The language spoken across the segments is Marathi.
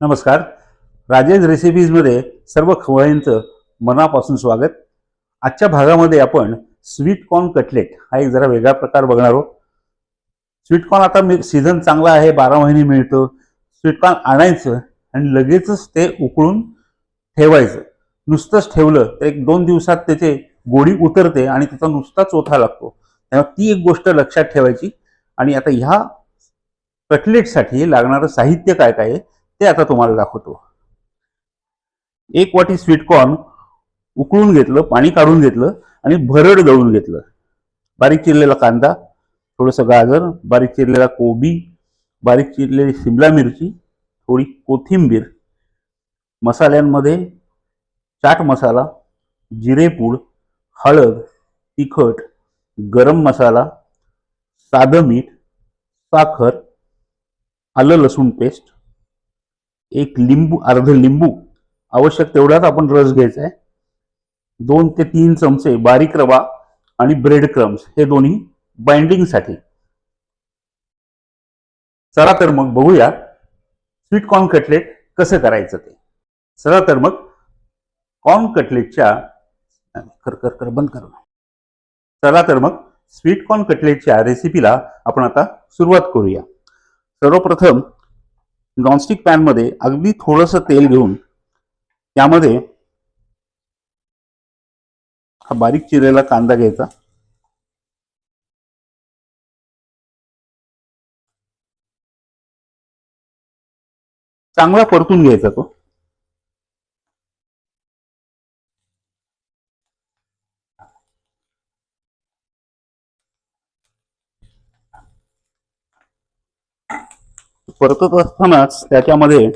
नमस्कार. राजेश रेसिपीजमध्ये सर्व खवळ्यांचं मनापासून स्वागत. आजच्या भागामध्ये आपण स्वीट कॉर्न कटलेट हा एक जरा वेगळा प्रकार बघणार आहोत. स्वीट कॉर्न आता मी सीझन चांगला आहे बारा महिने मिळतो. स्वीट कॉर्न आणायचं आणि लगेचच ते उकळून ठेवायचं. नुसतंच ठेवलं तर एक दोन दिवसात त्याचे गोडी उतरते आणि त्याचा नुसता चोथा लागतो. तेव्हा ती एक गोष्ट लक्षात ठेवायची. आणि आता ह्या कटलेटसाठी लागणारं साहित्य काय काय आहे? ते आता तुम्हाला दाखवतो. एक वाटी स्वीटकॉर्न उकळून घेतलं पाणी काढून घेतलं आणि भरड दळून घेतलं. बारीक चिरलेला कांदा थोडंसं गाजर बारीक चिरलेला कोबी बारीक चिरलेली शिमला मिरची थोडी कोथिंबीर मसाल्यांमध्ये चाट मसाला जिरेपूड हळद तिखट गरम मसाला साधं मीठ साखर आलं लसूण पेस्ट एक लिंबू अर्ध लिंबू आवश्यक तेवढाच आपण रस घ्यायचा आहे. दोन ते तीन चमचे बारीक रवा आणि ब्रेड क्रम्स हे दोन्ही बाइंडिंगसाठी चला तर मग बघूया स्वीट कॉर्न कटलेट कसं करायचं ते. चला तर मग कॉर्न कटलेटच्या कर कर कर बंद कर. चला तर मग स्वीट कॉर्न कटलेटच्या रेसिपीला आपण आता सुरुवात करूया. सर्वप्रथम नॉनस्टिक पॅनमध्ये अगदी थोडंसं तेल घेऊन त्यामध्ये हा बारीक चिरलेला कांदा घ्यायचा. चांगला परतून घ्यायचा तो. परतत असतानाच त्याच्यामध्ये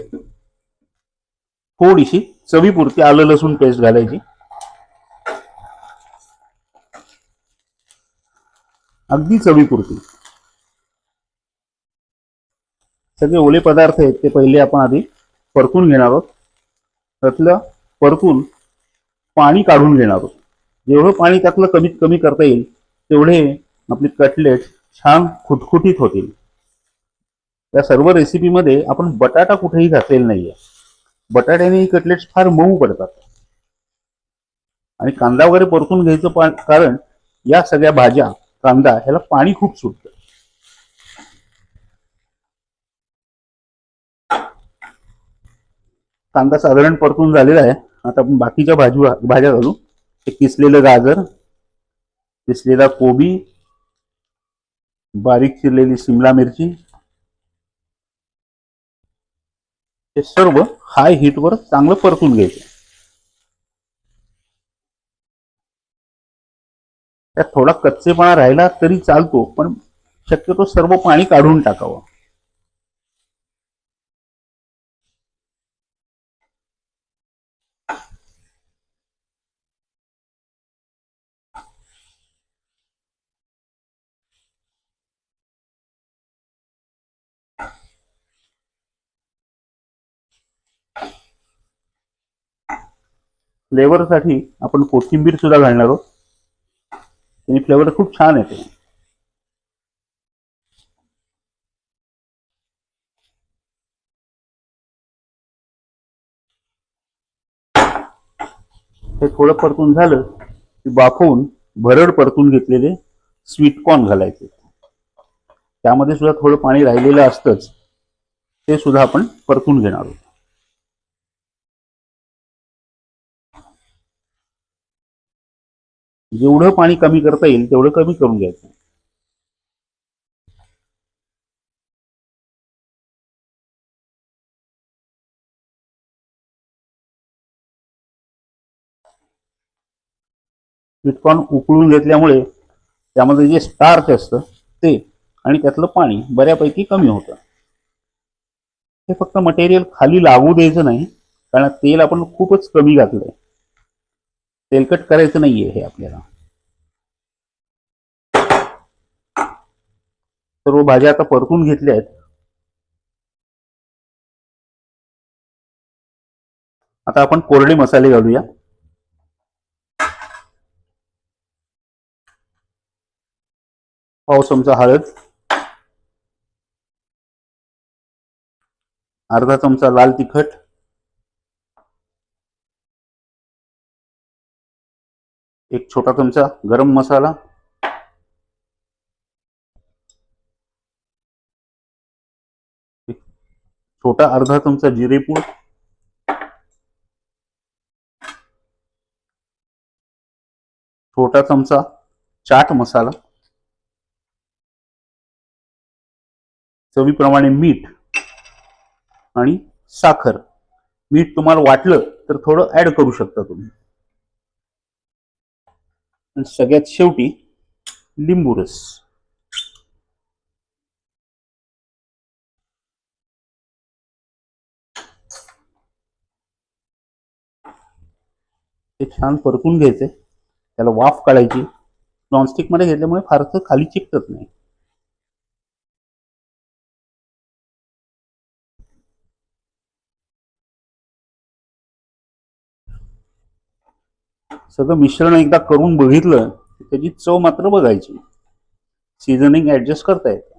थोडीशी चवीपुरती आलं लसूण पेस्ट घालायची. अगदी चवीपुरती. सगळे ओले पदार्थ आहेत ते पहिले आपण आधी परतून घेणार आहोत. त्यातलं परतून पाणी काढून घेणार आहोत. जेवढं पाणी त्यातलं कमीत कमी करता येईल तेवढे आपले कटलेट छान खुटखुटीत होतील. या सर्व रेसिपीमध्ये आपण बटाटा कुठेही घातलेला नाहीये. बटाट्याने कटलेट्स फार मऊ पडतात. आणि कांदा वगैरे परतून घ्यायचं कारण या सगळ्या भाज्या कांदा ह्याला पाणी खूप सुटतं. कांदा साधारण परतून झालेला आहे. आता आपण बाकीच्या भाजी भाज्या घालू. ते किसलेलं गाजर किसलेला कोबी बारीक चिरलेली शिमला मिरची हे सर्व हाय हीटवर चांगलं परतून घ्यायचं. त्यात थोडा कच्चेपणा राहिला तरी चालतो पण शक्यतो सर्व पाणी काढून टाकावं. फ्लेवरसाठी आपण कोथिंबीर सुद्धा घालणार आहोत. आणि फ्लेवर खूप छान येते. हे थोडं परतून झालं की बाफवून भरड परतून घेतलेले स्वीट कॉर्न घालायचे. त्यामध्ये सुद्धा थोडं पाणी राहिलेलं असतंच ते सुद्धा आपण परतून घेणार आहोत. जेवढं पाणी कमी करता येईल तेवढं कमी करून घ्यायचं. स्वीटकॉर्न उकळून घेतल्यामुळे त्यामध्ये जे स्टार्च असतं ते आणि त्यातलं पाणी बऱ्यापैकी कमी होतं. हे फक्त मटेरियल खाली लागू द्यायचं नाही कारण तेल आपण खूपच कमी घातलंय. तेलकट करायचं नाहीये हे आपल्याला. सर्व भाज्या आता परतून घेतल्या आहेत. आता आपण कोरडे मसाले घालूया. पाव चमचा हळद. अर्धा चमचा लाल तिखट. एक छोटा चमचा गरम मसाला. छोटा अर्धा चमचा जिरेपूड छोटा चमचा चाट मसाला. चवीप्रमाणे मीठ आणि साखर. मीठ तुम्हाला वाटलं तर थोडं ऍड करू शकता तुम्ही. सगळ्यात शेवटी लिंबू रस. ते छान परतून घ्यायचे. त्याला वाफ काढायची. नॉनस्टिकमध्ये घेतल्यामुळे फारसं खाली चिकटत नाही. सगळं मिश्रण एकदा करून बघितलं की त्याची चव मात्र बघायची. सीझनिंग ॲडजस्ट करता येते.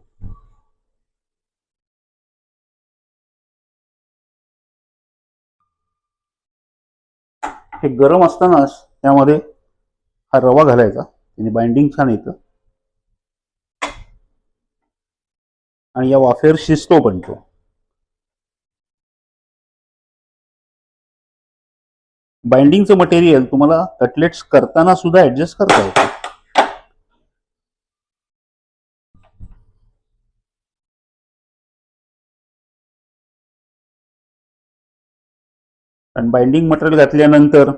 हे गरम असतानाच त्यामध्ये हा रवा घालायचा. म्हणजे बाइंडिंग छान येतं. आणि या वाफेवर शिजतो पण तो. बाइंडिंगचं मटेरियल तुम्हाला कटलेट्स करताना सुद्धा ऍडजस्ट करता येतं. कारण बाइंडिंग मटेरियल घातल्यानंतर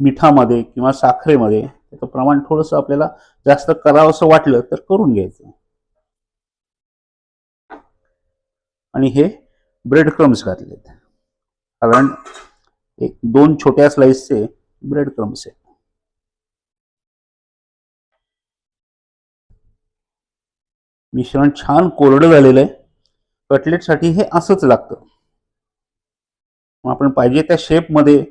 मिठामध्ये किंवा साखरेमध्ये त्याचं प्रमाण थोडंसं आपल्याला जास्त करावं असं वाटलं तर करून घ्यायचं. आणि हे ब्रेड क्रम्स घातलेत. कारण एक दोन छोट्या स्लाइसचे ब्रेड क्रम्स आहेत. मिश्रण छान कोरडं झालेलं आहे. कटलेटसाठी हे असंच लागतं. मग आपण पाहिजे त्या शेपमध्ये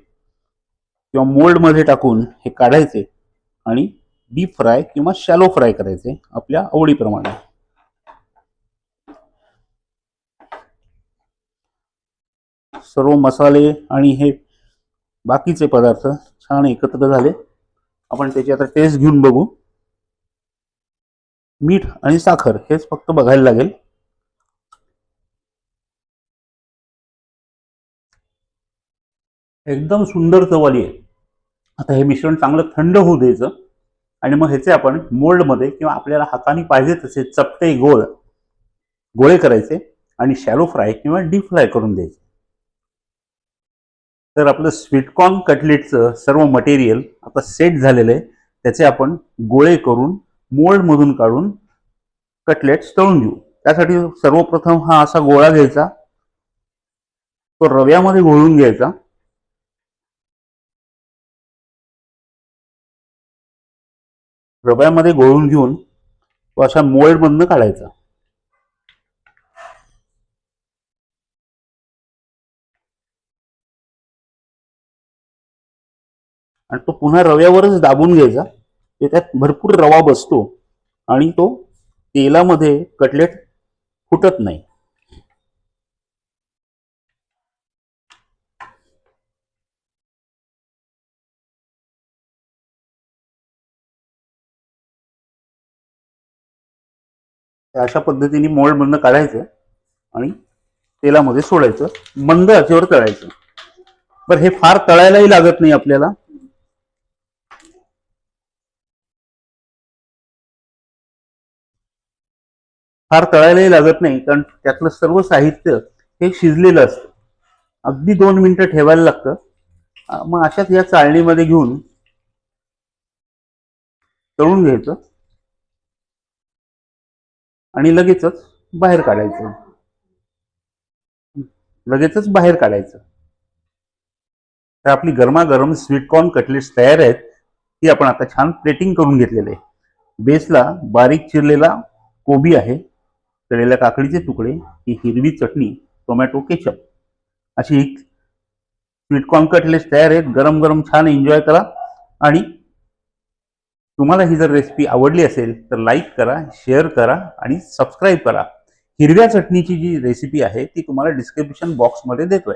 किंवा मोल्डमध्ये टाकून हे काढायचे आणि डीप फ्राय किंवा शॅलो फ्राय करायचे आपल्या आवडीप्रमाणे. सर्व मसाले आणि हे बाकीचे पदार्थ छान एकत्र झाले. आपण त्याची आता टेस्ट घेऊन बघू. मीठ आणि साखर हेच फक्त बघायला लागेल. एकदम सुंदर चवाली आहे. आता हे मिश्रण चांगलं थंड होऊ द्यायचं आणि मग ह्याचे आपण मोल्डमध्ये किंवा आपल्याला हाताने पाहिजे तसे चपटे गोळ गोळे करायचे आणि शॅलो फ्राय किंवा डीप फ्राय करून द्यायचे. तर आपलं स्वीटकॉर्न कटलेटचं सर्व मटेरियल आता सेट झालेलं आहे. त्याचे आपण गोळे करून मोल्डमधून काढून कटलेट्स तळून घेऊ. त्यासाठी सर्वप्रथम हा असा गोळा घ्यायचा. तो रव्यामध्ये घोळून घ्यायचा. रव्यामध्ये गोळून घेऊन तो अशा मोळमधनं काढायचा. आणि तो पुन्हा रव्यावरच दाबून घ्यायचा. ते त्यात भरपूर रवा बसतो आणि तो तेलामध्ये कटलेट फुटत नाही. ते अशा पद्धतीने मोल्डमधनं काढायचं आणि तेलामध्ये सोडायचं. मंद आचेवर तळायचं. बरं हे फार तळायलाही लागत नाही आपल्याला. फार तळायलाही लागत नाही कारण त्यातलं सर्व साहित्य हे शिजलेलं असतं. अगदी दोन मिनिटं ठेवायला लागतं. मग अशाच या चाळणीमध्ये घेऊन तळून घ्यायचं. आणि लगेचच बाहेर काढायचं. लगेचच बाहेर काढायचं. तर आपली गरमागरम स्वीटकॉर्न कटलेट्स तयार आहेत ती आपण आता छान प्लेटिंग करून घेतलेले आहे. बेसला बारीक चिरलेला कोबी आहे तळलेल्या काकडीचे तुकडे ही हिरवी चटणी टोमॅटो केचप. अशी एक स्वीटकॉर्न कटलेट्स तयार आहेत गरम गरम छान एन्जॉय करा आणि तुम्हाला ही जर रेसिपी आवडली असेल तर लाईक करा शेअर करा आणि सबस्क्राईब करा. हिरव्या चटणीची जी रेसिपी आहे ती तुम्हाला डिस्क्रिप्शन बॉक्समध्ये देतोय.